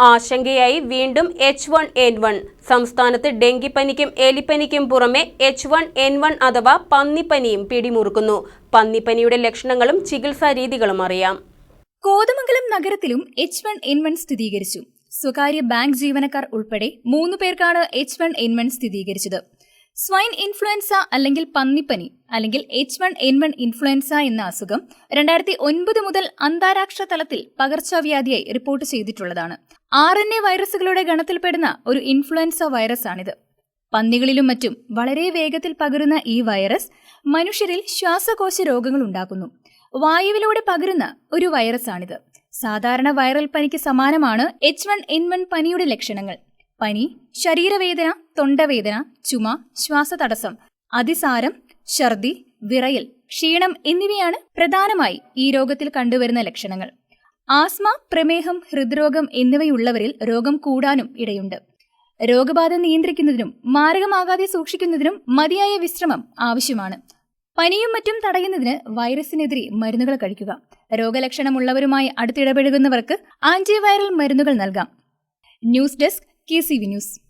ആശങ്കയായി വീണ്ടും H one N one സംസ്ഥാനത്ത് ഡെങ്കിപ്പനിക്കും എലിപ്പനിക്കും പുറമെ എച്ച് വൺ എൻ വൺ അഥവാ പന്നിപ്പനിയും പിടിമുറുക്കുന്നു. പന്നിപ്പനിയുടെ ലക്ഷണങ്ങളും ചികിത്സാ രീതികളും അറിയാം. കോതമംഗലം നഗരത്തിലും എച്ച് വൺ എൻ വൺ സ്ഥിരീകരിച്ചു. സ്വകാര്യ ബാങ്ക് ജീവനക്കാർ ഉൾപ്പെടെ മൂന്ന് പേർക്കാണ് എച്ച് വൺ എൻ വൺ സ്ഥിരീകരിച്ചത്. സ്വൈൻ ഇൻഫ്ലുവൻസ അല്ലെങ്കിൽ പന്നിപ്പനി അല്ലെങ്കിൽ H one N one influenza എന്ന അസുഖം രണ്ടായിരത്തി ഒൻപത് മുതൽ അന്താരാഷ്ട്ര തലത്തിൽ പകർച്ചവ്യാധിയായി റിപ്പോർട്ട് ചെയ്തിട്ടുള്ളതാണ്. ആർ എൻ എ വൈറസുകളുടെ ഗണത്തിൽപ്പെടുന്ന ഒരു ഇൻഫ്ലുവൻസ വൈറസാണിത്. പന്നികളിലും മറ്റും വളരെ വേഗത്തിൽ പകരുന്ന ഈ വൈറസ് മനുഷ്യരിൽ ശ്വാസകോശ രോഗങ്ങൾ ഉണ്ടാക്കുന്നു. വായുവിലൂടെ പകരുന്ന ഒരു വൈറസാണിത്. സാധാരണ വൈറൽ പനിക്ക് സമാനമാണ് എച്ച് വൺ എൻ വൺ പനിയുടെ ലക്ഷണങ്ങൾ. പനി ശരീരവേദന തൊണ്ടവേദന ചുമ ശ്വാസതടസ്സം അതിസാരം ഛർദി വിറയൽ ക്ഷീണം എന്നിവയാണ് പ്രധാനമായി ഈ രോഗത്തിൽ കണ്ടുവരുന്ന ലക്ഷണങ്ങൾ. ആസ്മ പ്രമേഹം ഹൃദ്രോഗം എന്നിവയുള്ളവരിൽ രോഗം കൂടാനും ഇടയുണ്ട്. രോഗബാധ നിയന്ത്രിക്കുന്നതിനും മാരകമാകാതെ സൂക്ഷിക്കുന്നതിനും മതിയായ വിശ്രമം ആവശ്യമാണ്. പനിയും മറ്റും തടയുന്നതിന് വൈറസിനെതിരെ മരുന്നുകൾ കഴിക്കുക. രോഗലക്ഷണമുള്ളവരുമായി അടുത്തിടപഴകുന്നവർക്ക് ആന്റിവൈറൽ മരുന്നുകൾ നൽകാം. News desk K C V news.